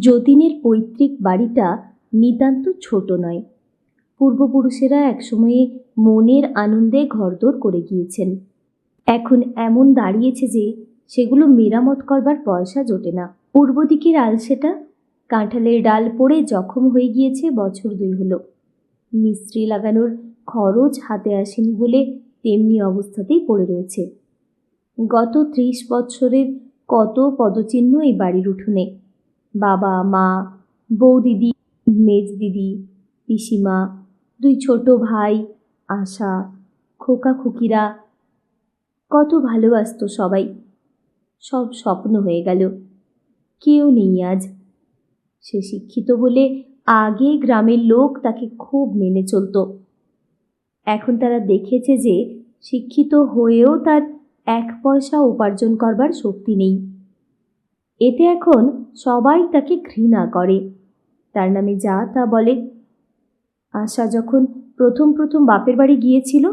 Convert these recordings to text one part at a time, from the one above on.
যতীনের পৈতৃক বাড়িটা নিতান্ত ছোট নয়। পূর্বপুরুষেরা একসময়ে মনের আনন্দে ঘরদোর করে গিয়েছেন। এখন এমন দাঁড়িয়েছে যে সেগুলো মেরামত করবার পয়সা জোটে না। পূর্ব দিকের আলসেটা কাঁঠালের ডাল পড়ে জখম হয়ে গিয়েছে বছর দুই হলো। মিস্ত্রি লাগানোর খরচ হাতে আসেনি বলে তেমনি অবস্থাতেই পড়ে রয়েছে। গত ত্রিশ বছরের কত পদচিহ্ন এই বাড়ির উঠোনে। বাবা, মা বৌদিদি মেজ দিদি, পিসিমা, দুই ছোট ভাই, আশা, খোকা খুকিরা, কত ভালোবাসতো সবাই। সব স্বপ্ন হয়ে গেল। কেউ নেই আজ। সে শিক্ষিত বলে আগে গ্রামের লোক তাকে খুব মেনে চলতো। এখন তারা দেখেছে যে শিক্ষিত হয়েও তার এক পয়সা উপার্জন করবার শক্তি নেই। এতে এখন সবাই তাকে ঘৃণা করে। তার নামে যা তা বলে। আশা যখন প্রথম প্রথম বাপের বাড়ি গিয়েছিল,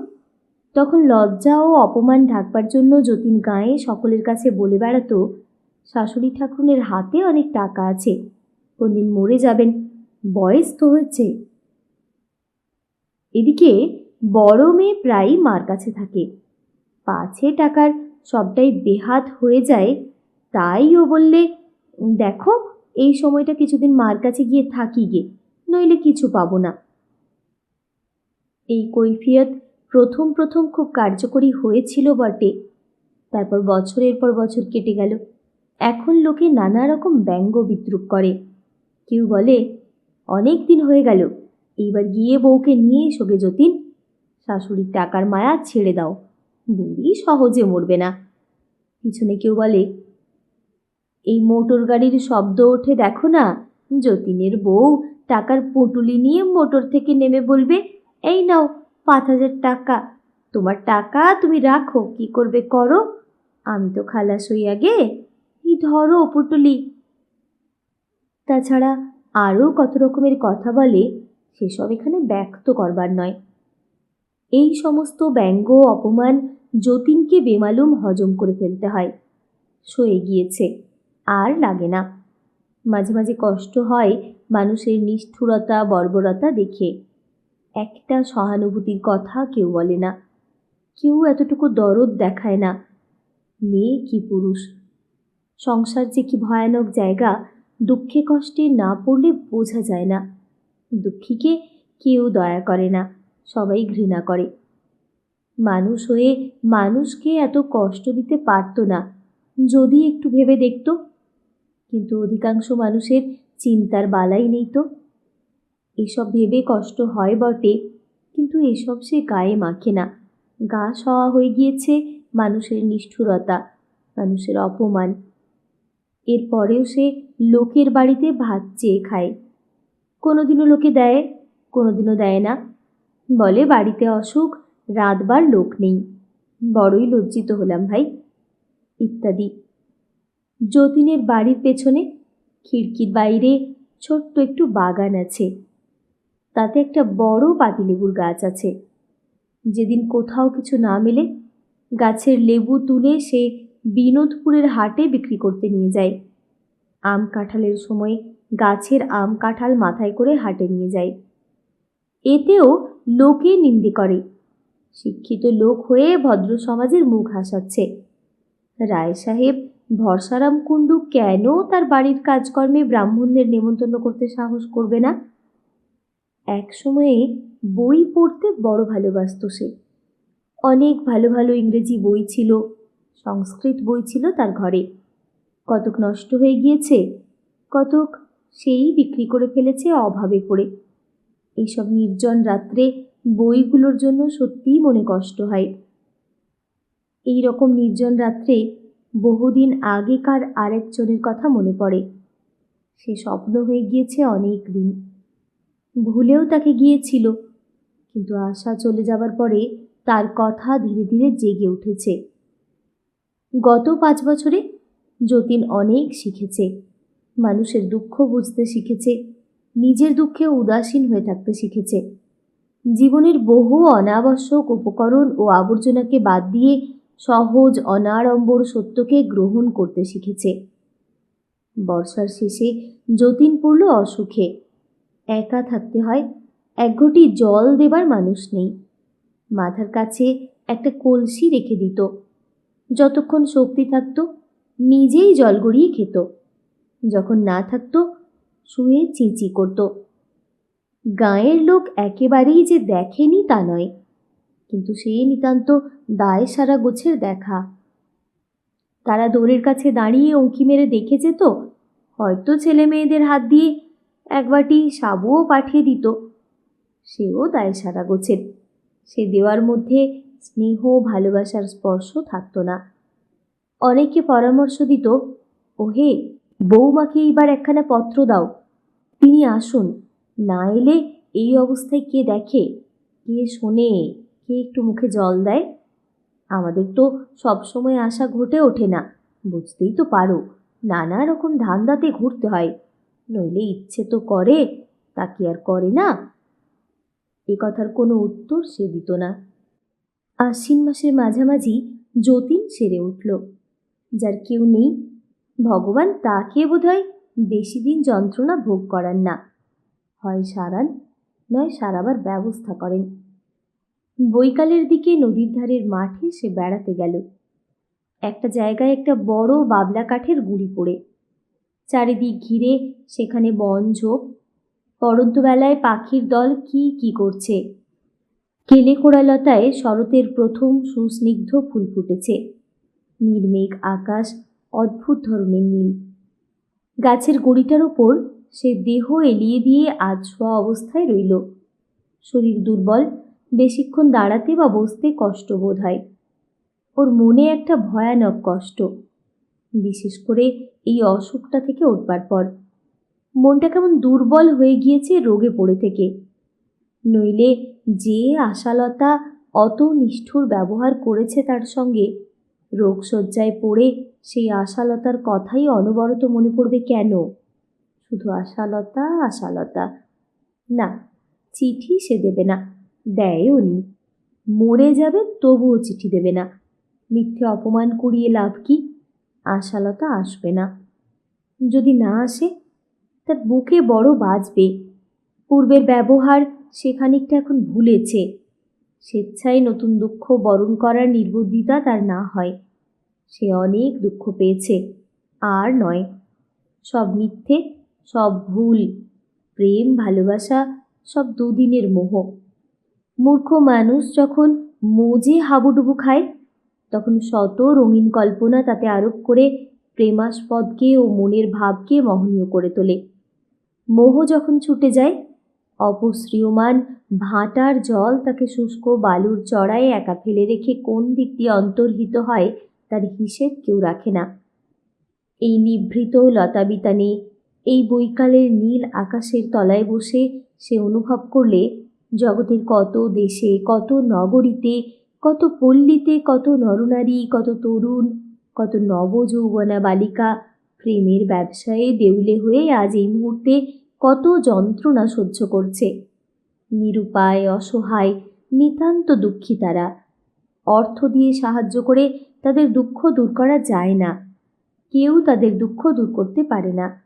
তখন লজ্জা ও অপমান ঢাকবার জন্য যতীন গায়ে সকলের কাছে বলে বেড়াতো, শাশুড়ি ঠাকুরের হাতে অনেক টাকা আছে, কোনদিন মরে যাবেন, বয়স তো হয়েছে। এদিকে বড় মেয়ে প্রায়ই মার কাছে থাকে। পাছে টাকার সবটাই বেহাত হয়ে যায় তাই ও বললে, দেখো, এই সময়টা কিছুদিন মার কাছে গিয়ে থাকি গে, নইলে কিছু পাবো না। এই কৈফিয়ত প্রথম প্রথম খুব কার্যকরী হয়েছিল বটে। তারপর বছরের পর বছর কেটে গেল। এখন লোকে নানা রকম ব্যঙ্গ বিদ্রুপ করে। কেউ বলে, অনেক দিন হয়ে গেল, এইবার গিয়ে বউকে নিয়ে এসো গে যতীন। শাশুড়ির টাকার মায়া ছেড়ে দাও, বুড়ি সহজে মরবে না। পিছনে কেউ বলে এই মোটর গাড়ির শব্দ ওঠে দেখো না। যতীনের বউ টাকার পুঁটুলি নিয়ে মোটর থেকে নেমে বলবে, এই নাও, পাঁচ হাজার টাকা। তোমার টাকা তুমি রাখো, কি করবে করো? আমি তো খালাস হই আগে। এই ধরো পুটুলি। তাছাড়া আরও কত রকমের কথা বলে, সেসব এখানে ব্যক্ত করবার নয়। এই সমস্ত ব্যঙ্গ, অপমান যতীনকে বেমালুম হজম করে ফেলতে হয়। সয়ে গিয়েছে। আর লাগে না। মাঝে মাঝে কষ্ট হয় মানুষের নিষ্ঠুরতা, বর্বরতা দেখে। একটা সহানুভূতির কথা কেউ বলে না। কেউ এতটুকু দরদ দেখায় না। মেয়ে কি পুরুষ? সংসার যে কি ভয়ানক জায়গা, দুঃখে কষ্টে না পড়লে বোঝা যায় না। দুঃখীকে কেউ দয়া করে না, সবাই ঘৃণা করে। মানুষ হয়ে মানুষকে এত কষ্ট দিতে পারতো না। যদি একটু ভেবে দেখতো কিন্তু অধিকাংশ মানুষের চিন্তার বালাই নেই তো। এসব ভেবে কষ্ট হয় বটে, কিন্তু এসব সে গায়ে মাখে না। গা সওয়া হয়ে গিয়েছে মানুষের নিষ্ঠুরতা, মানুষের অপমান। এরপরেও সে লোকের বাড়িতে ভাত চেয়ে খায়। কোনোদিনও লোকে দেয়, কোনোদিনও দেয় না। বলে, বাড়িতে অসুখ, রাতবার লোক নেই। বড়ই লজ্জিত হলাম ভাই। ইত্যাদি। যতীনের বাড়ির পেছনে খিড়কির বাইরে ছোট্ট একটু বাগান আছে। তাতে একটা বড় পাতিলেবুর গাছ আছে। যেদিন কোথাও কিছু না মেলে গাছের লেবু তুলে সে বিনোদপুরের হাটে বিক্রি করতে নিয়ে যায়। আম কাঁঠালের সময় গাছের আম কাঁঠাল মাথায় করে হাটে নিয়ে যায়। এতেও লোকে নিন্দে করে। শিক্ষিত লোক হয়ে ভদ্র সমাজের মুখ হাসাচ্ছে। রায় সাহেব, ভরসারাম কুণ্ডু কেন তার বাড়ির কাজকর্মে ব্রাহ্মণদের নেমন্তন্ন করতে সাহস করবে না? এক সময়ে বই পড়তে বড় ভালোবাসত সে। অনেক ভালো ভালো ইংরেজি বই ছিল, সংস্কৃত বই ছিল তার ঘরে। কতক নষ্ট হয়ে গিয়েছে, কতক সেই বিক্রি করে ফেলেছে অভাবে পড়ে। এইসব নির্জন রাত্রে বইগুলোর জন্য সত্যিই মনে কষ্ট হয়। এই রকম নির্জন রাত্রে বহুদিন আগেকার আরেকজনের কথা মনে পড়ে। সে স্বপ্ন হয়ে গিয়েছে অনেক দিন। ভুলেও তাকে গিয়েছিল, কিন্তু আশা চলে যাবার পরে তার কথা ধীরে ধীরে জেগে উঠেছে। গত পাঁচ বছরে যতীন অনেক শিখেছে, মানুষের দুঃখ বুঝতে শিখেছে, নিজের দুঃখে উদাসীন হয়ে থাকতে শিখেছে। জীবনের বহু অনাবশ্যক উপকরণ ও আবর্জনাকে বাদ দিয়ে সহজ, অনাড়ম্বর সত্যকে গ্রহণ করতে শিখেছে। বর্ষার শেষে যতীন পড়ল অসুখে। একা থাকতে হয়, এক ঘটি জল দেবার মানুষ নেই। মাথার কাছে একটা কলসি রেখে দিত। যতক্ষণ শক্তি থাকতো, নিজেই জল গড়িয়ে খেত। যখন না থাকতো, শুয়ে চিচি করত। গাঁয়ের লোক একেবারেই যে দেখেনি তা নয়। কিন্তু সে নিতান্ত দায় সারা গোছের দেখা। তারা দৌড়ের কাছে দাঁড়িয়ে উঁকি মেরে দেখেছে তো? হয়তো ছেলে মেয়েদের হাত দিয়ে এক বাটি সাবুও পাঠিয়ে দিত। সেও দায় সারা গোছের। সে দেওয়ার মধ্যে স্নেহ ভালোবাসার স্পর্শ থাকতো না। অনেকে পরামর্শ দিত, ওহে, বৌমাকে এইবার একখানা পত্র দাও। তিনি আসুন, না এলে এই অবস্থায় কে দেখে, কে শোনে? কে একটু মুখে জল দেয়? আমাদের তো সব সময় আশা ঘটে ওঠে না। বুঝতেই তো পারো, নানা রকম ধান্দাতে ঘুরতে হয়। নইলে ইচ্ছে তো করে, তা কি আর করে না? এ কথার কোনো উত্তর সে দিত না। আশ্বিন মাসের মাঝামাঝি যতীন সেরে উঠল। যার কেউ নেই, ভগবান তাকে বোধহয় বেশি দিন যন্ত্রণা ভোগ করান না। হয় সারান, নয় সারাবার ব্যবস্থা করেন। বৈকালের দিকে নদীর ধারের মাঠে সে বেড়াতে গেল। একটা জায়গায় একটা বড় বাবলা কাঠের গুঁড়ি পড়ে। চারিদিক ঘিরে সেখানে বন ঝোপ। পড়ন্ত বেলায় পাখির দল কি কি করছে? কেলে কোড়ালতায় শরতের প্রথম সুস্নিগ্ধ ফুল ফুটেছে। নির্মেঘ আকাশ অদ্ভুত ধরনের নীল। গাছের গড়িটার ওপর সে দেহ এলিয়ে দিয়ে আজছোয়া অবস্থায় রইল। শরীর দুর্বল বেশিক্ষণ দাঁড়াতে বা বসতে কষ্ট বোধ হয়। ওর মনে একটা ভয়ানক কষ্ট। বিশেষ করে এই অসুখটা থেকে উঠবার পর। মনটা কেমন দুর্বল হয়ে গিয়েছে রোগে পড়ে থেকে। নইলে যে আশালতা অত নিষ্ঠুর ব্যবহার করেছে তার সঙ্গে, রোগশয্যায় পড়ে সেই আশালতার কথাই অনবরত মনে পড়বে কেন? শুধু আশালতা আশালতা। না, চিঠি সে দেবে না। দেয়ও নি মরে যাবে তবুও চিঠি দেবে না। মিথ্যে অপমান করিয়ে লাভ কি? আশালতা আসবে না। যদি না আসে, তার বুকে বড় বাজবে। পূর্বের ব্যবহার সেখানিকটা এখন ভুলেছে। স্বেচ্ছায় নতুন দুঃখ বরণ করার নির্বুদ্ধিতা তার না হয়। সে অনেক দুঃখ পেয়েছে, আর নয়। সব মিথ্যে, সব ভুল, প্রেম, ভালোবাসা, সব দুদিনের মোহ। মূর্খ মানুষ যখন মোজে হাবুডুবু খায়, তখন শত রঙিন কল্পনা তাতে আরোপ করে প্রেমাস্পদকে ও মনের ভাবকে মহনীয় করে তোলে। মোহ যখন ছুটে যায় অপশ্রিয়মান ভাঁটার জল তাকে শুষ্ক বালুর চড়ায় একা ফেলে রেখে কোন দিক দিয়ে অন্তর্হিত হয়, তার হিসেব কেউ রাখে না। এই নিভৃত লতাবিতানে, এই বৈকালের নীল আকাশের তলায় বসে সে অনুভব করলে জগতের কত দেশে, কত নগরীতে, কত পল্লীতে, কত নরনারী, কত তরুণ, কত নবযৌবনা বালিকা প্রেমের ব্যবসায়ে দেউলে হয়ে আজ এই মুহূর্তে কত যন্ত্রণা সহ্য করছে। নিরুপায়, অসহায়, নিতান্ত দুঃখী তারা। অর্থ দিয়ে সাহায্য করে তাদের দুঃখ দূর করা যায় না। কেউ তাদের দুঃখ দূর করতে পারে না।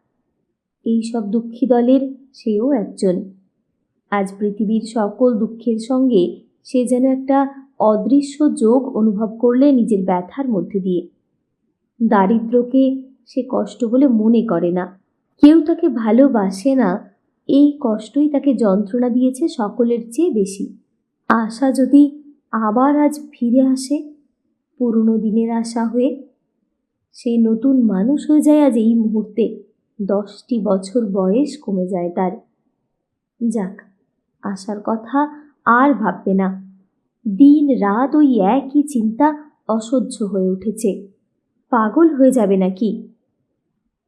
এই সব দুঃখী দলের সেও একজন। আজ পৃথিবীর সকল দুঃখের সঙ্গে সে যেন একটা অদৃশ্য যোগ অনুভব করলে নিজের ব্যথার মধ্যে দিয়ে। দারিদ্রকে সে কষ্ট বলে মনে করে না। কেউ তাকে ভালোবাসে না, এই কষ্টই তাকে যন্ত্রণা দিয়েছে সকলের চেয়ে বেশি। আশা যদি আবার আজ ফিরে আসে, পুরনো দিনের আশা হয়ে, সে নতুন মানুষ হয়ে যায় আজ এই মুহূর্তে। দশটি বছর বয়স কমে যায় তার। যাক আশার কথা আর ভাববে না। দিন রাত ওই একই চিন্তা অসহ্য হয়ে উঠেছে। পাগল হয়ে যাবে নাকি?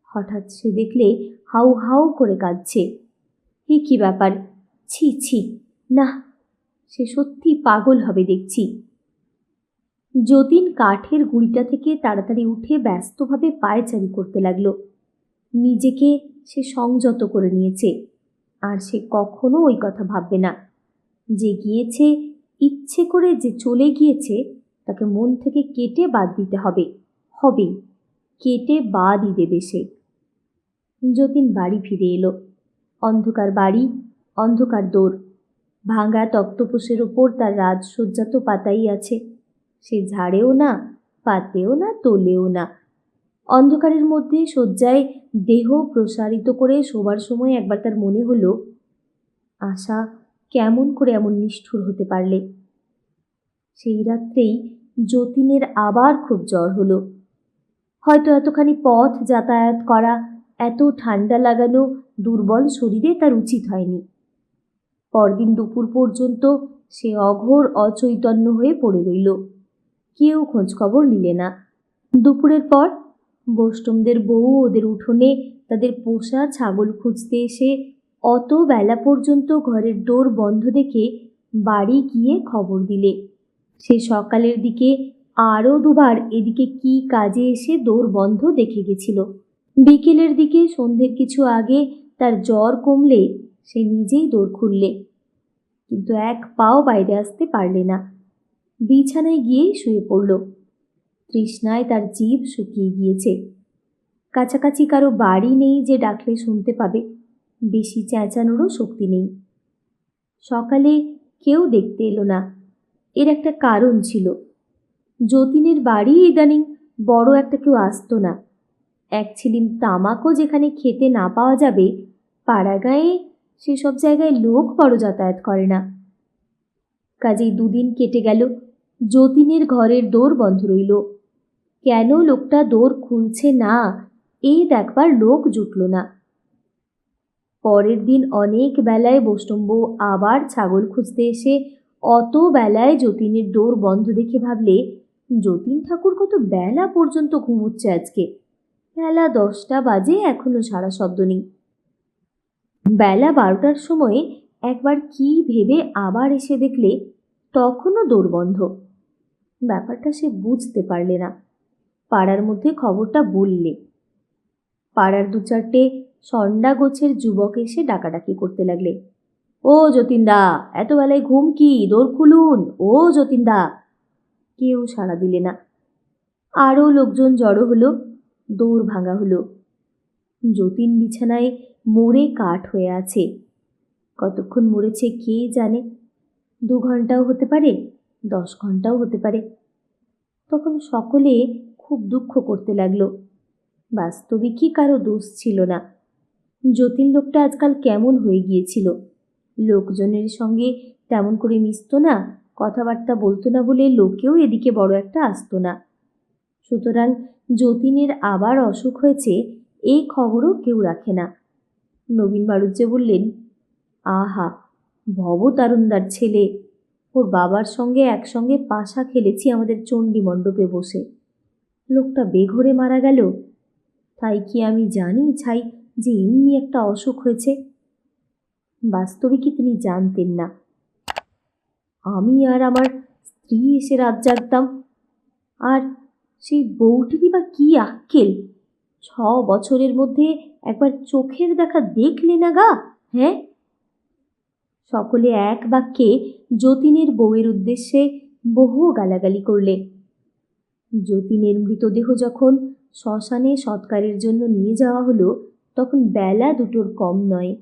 হঠাৎ সে দেখলে হাউ হাউ করে কাঁদছে। এ কী ব্যাপার? ছি ছি, না, সে সত্যি পাগল হবে দেখছি। যতীন কাঠের গুঁড়িটা থেকে তাড়াতাড়ি উঠে ব্যস্তভাবে পায়চারি করতে লাগল। নিজেকে সে সংযত করে নিয়েছে। আর সে কখনো ওই কথা ভাববে না। যে গিয়েছে, ইচ্ছে করে যে চলে গিয়েছে, তাকে মন থেকে কেটে বাদ দিতে হবে। হবে কেটে বাদই দেবে সে। যতীন বাড়ি ফিরে এলো। অন্ধকার বাড়ি, অন্ধকার দৌড় ভাঙা তক্তপোষের ওপর তার রাজসজ্জা তো পাতাই আছে। সে ঝাড়েও না, পাতেও না, তোলেও না। অন্ধকারের মধ্যে শয্যায় দেহ প্রসারিত করে শোবার সময় একবার তার মনে হলো, আশা কেমন করে এমন নিষ্ঠুর হতে পারলে। সেই রাত্রেই যতীনের আবার খুব জ্বর হলো। হয়তো এতখানি পথ যাতায়াত করা, এত ঠান্ডা লাগানো দুর্বল শরীরে তার উচিত হয়নি। পরদিন দুপুর পর্যন্ত সে অঘোর অচৈতন্য হয়ে পড়ে রইল। কেউ খোঁজখবর নিলে না। দুপুরের পর বৈষ্ণবদের বউ ওদের উঠোনে তাদের পোষা ছাগল খুঁজতে এসে অত বেলা পর্যন্ত ঘরের ডোর বন্ধ দেখে বাড়ি গিয়ে খবর দিলে। সে সকালের দিকে আরও দুবার এদিকে কি কাজে এসে দৌড় বন্ধ দেখে গেছিল। বিকেলের দিকে সন্ধ্যের কিছু আগে তার জ্বর কমলে সে নিজেই দৌড় খুললে, কিন্তু এক পাও বাইরে আসতে পারলে না। বিছানায় গিয়েই শুয়ে পড়ল। তৃষ্ণায় তার জিভ শুকিয়ে গিয়েছে। কাছাকাছি কারও বাড়ি নেই যে ডাকলে শুনতে পাবে। বেশি চেঁচানোরও শক্তি নেই। সকালে কেউ দেখতে এলো না। এর একটা কারণ ছিল। যতীনের বাড়ি ইদানিং বড় একটা কেউ আসতো না। এক ছিলিম তামাকও যেখানে খেতে না পাওয়া যাবে পাড়াগাঁয়ে সেসব জায়গায় লোক বড় যাতায়াত করে না। কাজেই দুদিন কেটে গেল। যতীনের ঘরের দৌড় বন্ধ রইল। কেন লোকটা দৌড় খুলছে না? এই দেখবার লোক জুটল না। পরের দিন অনেক বেলায় বৈষ্ণব আবার ছাগল খুঁজতে এসে অত বেলায় যতীনের দৌড় বন্ধ দেখে ভাবলে, যতীন ঠাকুর কত বেলা পর্যন্ত ঘুমোচ্ছে আজকে? বেলা দশটা বাজে, এখনও সারা শব্দ নেই। বেলা বারোটার সময় একবার কি ভেবে আবার এসে দেখলে তখনও দৌড় বন্ধ। ব্যাপারটা সে বুঝতে পারলে না। পাড়ার মধ্যে খবরটা বললে। পাড়ার দু চারটে সন্ডা গোছের যুবক এসে ডাকাডাকি করতে লাগলে। ও যতীনদা এত বেলায় ঘুম কি? দৌড় খুলুন। ও যতীনদা। কেউ সাড়া দিলে না। আরও লোকজন জড়ো হলো দৌড় ভাঙা হলো। যতীন বিছানায় মরে কাঠ হয়ে আছে। কতক্ষণ মরেছে কে জানে? দু ঘন্টাও হতে পারে? দশ ঘন্টাও হতে পারে। তখন সকলে খুব দুঃখ করতে লাগল। বাস্তবিকই কারও দোষ ছিল না? যতীন লোকটা আজকাল কেমন হয়ে গিয়েছিল? লোকজনের সঙ্গে তেমন করে মিশত না, কথাবার্তা বলতো না বলে লোকেও এদিকে বড় একটা আসতো না। সুতরাং যতীনের আবার অসুখ হয়েছে, এই খবরও কেউ রাখে না। নবীন বাড়ুজ্জে বললেন, আহা, ভবতারুণদার ছেলে। ওর বাবার সঙ্গে একসঙ্গে পাশা খেলেছি আমাদের চণ্ডী মণ্ডপে বসে। লোকটা বেঘরে মারা গেল। তাই কি আমি জানি, ছাই, যে এমনি একটা অসুখ হয়েছে? বাস্তবে কি তিনি জানতেন না। আমি আর আমার স্ত্রী এসে রাত জাগতাম। আর সেই বউটিরই বা কি আক্কেল? ছ বছরের মধ্যে একবার চোখের দেখা দেখলে না গা? হ্যাঁ? সকলে এক বাক্যে যতীনের বউয়ের উদ্দেশ্যে বহু গালাগালি করলে। যতীনের মৃতদেহ যখন শ্মশানে সৎকারের জন্য নিয়ে যাওয়া হলো, তখন বেলা দুটোর কম নয়।